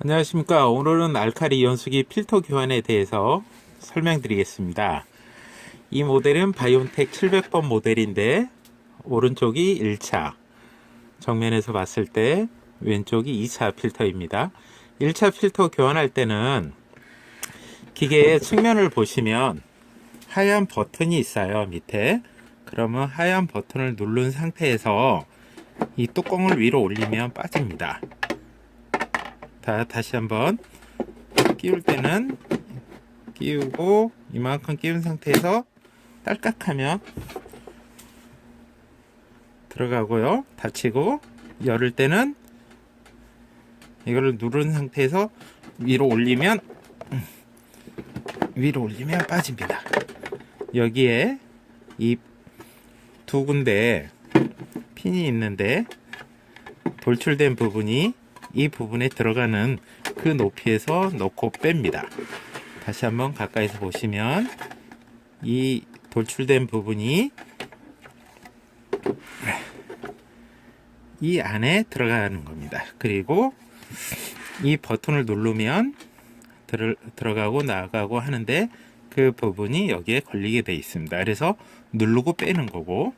안녕하십니까. 오늘은 알카리 연수기 필터 교환에 대해서 설명드리겠습니다. 이 모델은 바이온텍 700번 모델인데 오른쪽이 1차, 정면에서 봤을 때 왼쪽이 2차 필터입니다. 1차 필터 교환할 때는 기계의 측면을 보시면 하얀 버튼이 있어요. 밑에. 그러면 하얀 버튼을 누른 상태에서 이 뚜껑을 위로 올리면 빠집니다. 자, 다시 한번 끼울 때는 끼우고 이만큼 끼운 상태에서 딸깍하면 들어가고요. 닫히고 열을 때는 이거를 누른 상태에서 위로 올리면 위로 올리면 빠집니다. 여기에 이 두 군데 핀이 있는데 돌출된 부분이 이 부분에 들어가는 그 높이에서 넣고 뺍니다. 다시 한번 가까이서 보시면 이 돌출된 부분이 이 안에 들어가는 겁니다. 그리고 이 버튼을 누르면 들, 들어가고 나가고 하는데 그 부분이 여기에 걸리게 돼 있습니다. 그래서 누르고 빼는 거고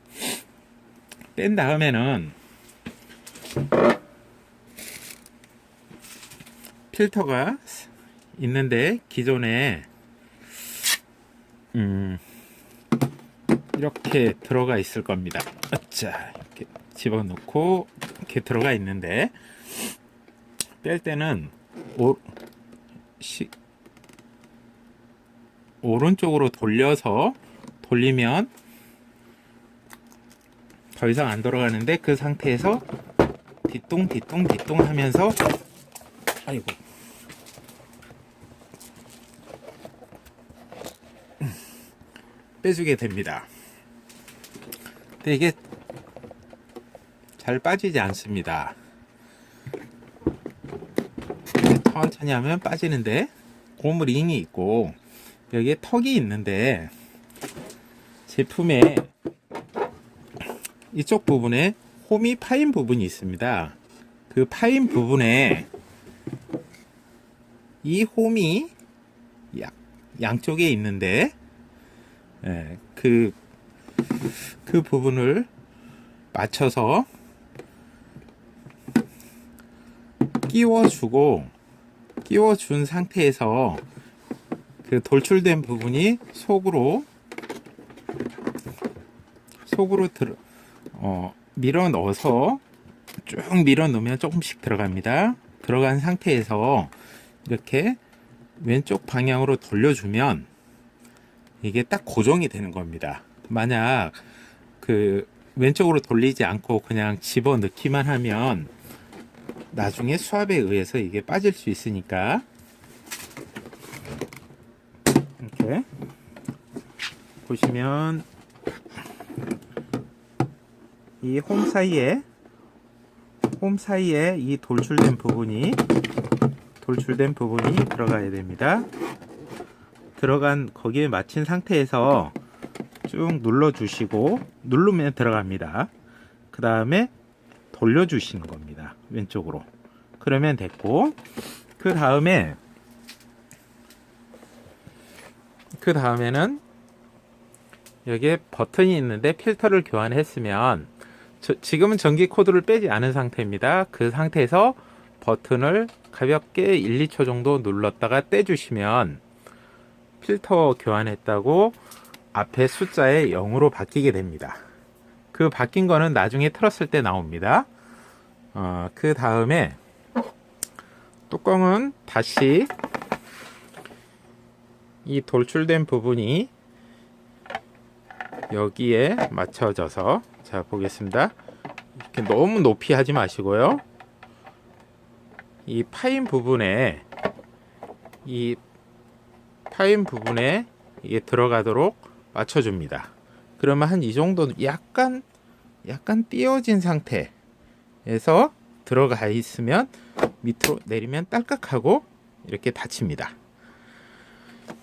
뺀 다음에는 필터가 있는데 기존에 음 이렇게 들어가 있을 겁니다. 자 이렇게 집어넣고 이렇게 들어가 있는데 뺄 때는 오, 시, 오른쪽으로 돌려서 돌리면 더 이상 안 돌아가는데 그 상태에서 뒤뚱 뒤뚱 뒤뚱 하면서 아이고 빼주게 됩니다. 근데 이게 잘 빠지지 않습니다. 천천히 하면 빠지는데 고무 링이 있고 여기에 턱이 있는데 제품에 이쪽 부분에 홈이 파인 부분이 있습니다. 그 파인 부분에 이 홈이 양, 양쪽에 있는데 예, 그, 그 부분을 맞춰서 끼워주고 끼워준 상태에서 그 돌출된 부분이 속으로 속으로 들어 어, 밀어 넣어서 쭉 밀어 넣으면 조금씩 들어갑니다. 들어간 상태에서 이렇게 왼쪽 방향으로 돌려주면 이게 딱 고정이 되는 겁니다. 만약 그 왼쪽으로 돌리지 않고 그냥 집어 넣기만 하면 나중에 수압에 의해서 이게 빠질 수 있으니까 이렇게 보시면 이 홈 사이에 홈 사이에 이 돌출된 부분이 돌출된 부분이 들어가야 됩니다. 들어간 거기에 맞힌 상태에서 쭉 눌러 주시고 누르면 들어갑니다. 그 다음에 돌려 주시는 겁니다. 왼쪽으로. 그러면 됐고 그 다음에 그 다음에는 여기에 버튼이 있는데 필터를 교환했으면 저- 지금은 전기 코드를 빼지 않은 상태입니다. 그 상태에서 버튼을 가볍게 1, 2초 정도 눌렀다가 떼주시면 필터 교환했다고 앞에 숫자에 0으로 바뀌게 됩니다. 그 바뀐 거는 나중에 틀었을 때 나옵니다. 어, 그 다음에 뚜껑은 다시 이 돌출된 부분이 여기에 맞춰져서 자 보겠습니다. 이렇게 너무 높이 하지 마시고요. 이 파인 부분에 이 파인 부분에 이게 들어가도록 맞춰줍니다. 그러면 한 이 정도 약간 약간 띄어진 상태에서 들어가 있으면 밑으로 내리면 딸깍하고 이렇게 닫힙니다.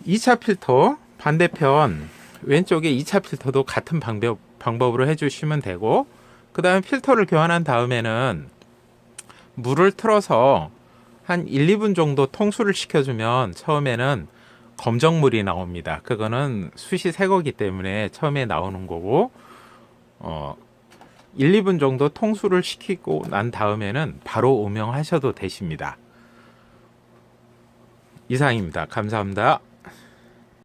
2차 필터 반대편 왼쪽에 2차 필터도 같은 방법, 방법으로 해주시면 되고 그 다음에 필터를 교환한 다음에는 물을 틀어서 한 1, 2분 정도 통수를 시켜주면 처음에는 검정물이 나옵니다. 그거는 숯이 새 거기 때문에 처음에 나오는 거고, 어, 1, 2분 정도 통수를 시키고 난 다음에는 바로 음영하셔도 되십니다. 이상입니다. 감사합니다.